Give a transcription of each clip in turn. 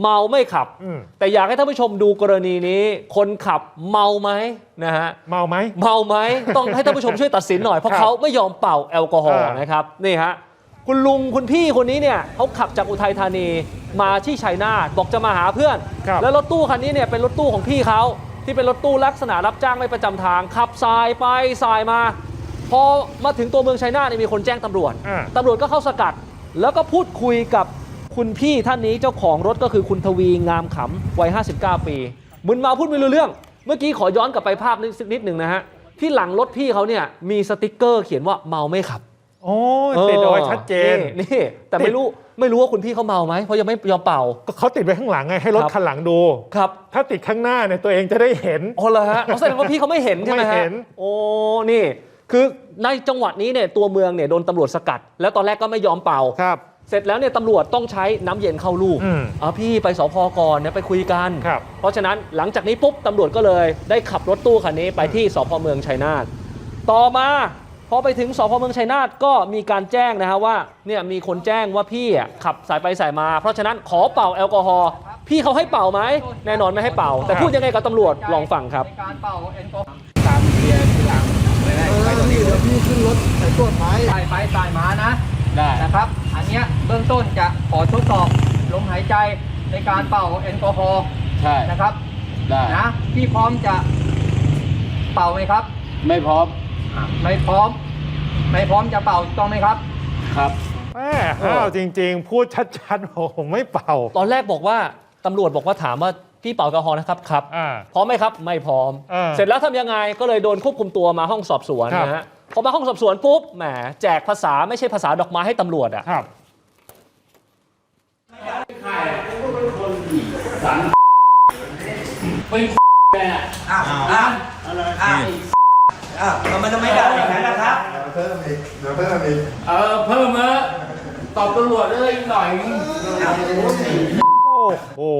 เมาไม่ขับอืมแต่อยากให้ท่านผู้ชมดูกรณีนี้ คนขับเมาไหมนะฮะเมาไหมเมาไหมต้องให้ท่านผู้ชมช่วยตัดสินหน่อย เพราะครับเขาไม่ยอมเป่าแอลกอฮอล์อ่านนะครับนี่ฮะคุณลุงคุณพี่คนนี้เนี่ยเขาขับจากอุทัยธานีมาที่ชัยนาทบอกจะมาหาเพื่อนครับแล้วรถตู้คันนี้เนี่ยเป็นรถตู้ของพี่เขาที่เป็นรถตู้ลักษณะรับจ้างไม่ประจำทาง ขับสายไปสายมา พอมาถึงตัวเมืองชัยนาทเนี่ยมีคนแจ้งตำรวจอ่าตำรวจก็เข้าสกัด แล้วก็พูดคุยกับ คุณพี่ท่านนี้เจ้าของรถก็คือคุณทวีงามขำวัย 59 ปีมึนเมาพูดไม่รู้เรื่อง เมื่อกี้ขอย้อนกลับไปภาพนิดสักนิดหนึ่งนะฮะ ที่หลังรถพี่เขาเนี่ยมีสติกเกอร์เขียนว่าเมาไม่ขับ โอ้ยติดเอาไว้ชัดเจน นี่นี่แต่ไม่รู้ไม่รู้ว่าคุณพี่เขาเมาไหมเพราะยังไม่ยอมเป่า ก็เขาติดไว้ข้างหลังไงให้รถครับคันหลังดูครับ ถ้าติดข้างหน้าเนี่ยตัวเองจะได้เห็นอ๋อเหรอฮะอ๋อแสดงว่าพี่เขาไม่เห็นใช่ไหมไม่ฮะเห็นโอ้นี่ คือในจังหวัดนี้เนี่ยตัวเมืองเนี่ยโดนตำรวจสกัด แล้วตอนแรกก็ไม่ยอมเป่าครับ เสร็จแล้วเนี่ยตำรวจต้องใช้น้ำเย็นเข้าลูกอืมเอาพี่ไปสพก่อนเนี่ยไปคุยกัน ครับเพราะฉะนั้นหลังจากนี้ปุ๊บตำรวจก็เลยได้ขับรถตู้คันนี้ไปที่สพเมืองชัยนาทต่อมาพอไปถึงสพเมืองชัยนาทก็มีการแจ้งนะฮะว่าเนี่ยมีคนแจ้งว่าพี่อะขับสายไปสายมา เพราะฉะนั้นขอเป่าแอลกอฮอล์พี่เขาให้เป่าไหมแน่นอนไม่ให้เป่า แต่พูดยังไงกับตำรวจลองฟังครับในการเป่าแอลกอฮอล์ตามเบียร์ทีหลังไม่ได้ไปตรงนี้เดี๋ยวพี่ขึ้นรถใส่ตรวจไม้ใส่ไปใส่มานะได้นะครับอัน เนี้ยเบื้องต้นจะขอทดสอบลมหายใจในการเป่าแอลกอฮอล์ใช่นะครับได้นะพี่พร้อมจะเป่าไหมครับ ไม่พร้อมอะไม่พร้อม ไม่พร้อมจะเป่าถูกต้องไหมครับครับแม่ห้าวจริง ๆ พูดชัดๆบอกผมไม่เป่า ตอนแรกบอกว่าตำรวจบอกว่าถามว่าพี่เป่าแอลกอฮอล์นะครับครับอ่าพร้อมไหมครับไม่พร้อมเออเสร็จแล้วทำยังไงก็เลยโดนควบคุมตัวมาห้องสอบสวนครับนะฮะ พอมาห้องสอบสวนปุ๊บแหมแจกภาษาไม่ใช่ภาษาดอกไม้ให้ตำรวจอะครับอ้าวอ้าวอ้าวอ้าวทำไมต้องไม่ด่าอย่างนั้นนะครับเออเพิ่มมาตอบตำรวจได้อีกหน่อยโอ้โหโอ้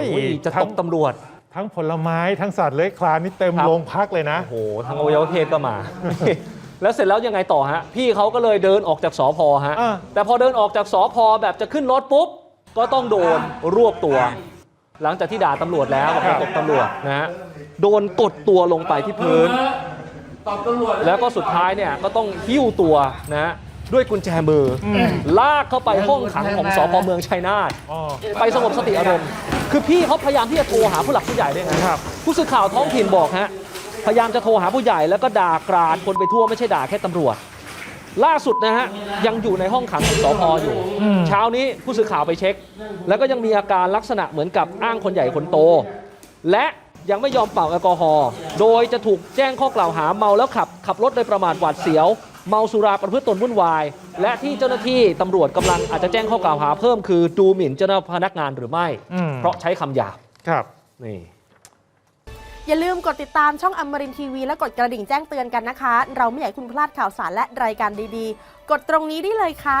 ยจะตทั้บงตำรวจทั้งผลไม้ทั้งสัตว์เลื้อยคลานนี่เต็มครับโรงพักเลยนะ โอ้โหทางอวัยวะเพศก็มา แล้วเสร็จแล้วยังไงต่อฮะ พี่เขาก็เลยเดินออกจากสอพอฮะ อ่า แต่พอเดินออกจากสอพอแบบจะขึ้นรถปุ๊บ ก็ต้องโดนรวบตัว หลังจากที่ด่าตำรวจแล้วบอกว่าตบตำรวจนะฮะโดนกดตัวลงไปที่พื้นตอบตำรวจแล้วก็สุดท้ายเนี่ยก็ต้องหิ้วตัวนะฮะด้วยกุญแจมืออมลากเข้าไปห้องขังของสพเมืองชัยนาท อ๋อ ไปสงบสติอารมณ์ คือพี่เขาพยายามที่จะโทรหาผู้หลักผู้ใหญ่ด้วยนะครับ ผู้สื่อข่าวท้องถิ่นบอกฮะ พยายามจะโทรหาผู้ใหญ่แล้วก็ด่ากราดคนไปทั่วไม่ใช่ด่าแค่ตำรวจ ล่าสุดนะฮะยังอยู่ในห้องขังของสพอยู่อืมเช้านี้ผู้สื่อข่าวไปเช็ค แล้วก็ยังมีอาการลักษณะเหมือนกับอ้างคนใหญ่คนโต และยังไม่ยอมเป่าแอลกอฮอล์โดยจะถูกแจ้งข้อกล่าวหาเมาแล้วขับ ขับรถโดยประมาทหวาดเสียว เมาสุราประพฤติตนวุ่นวาย และที่เจ้าหน้าที่ตำรวจกำลังอาจจะแจ้งข้อกล่าวหาเพิ่มคือดูหมิ่นเจ้าหน้าพนักงานหรือไม่อืมเพราะใช้คำหยาบครับนี่ อย่าลืมกดติดตามช่องอมรินทีวีและกดกระดิ่งแจ้งเตือนกันนะคะ เราไม่อยากให้คุณพลาดข่าวสารและรายการดีๆ กดตรงนี้ได้เลยค่ะ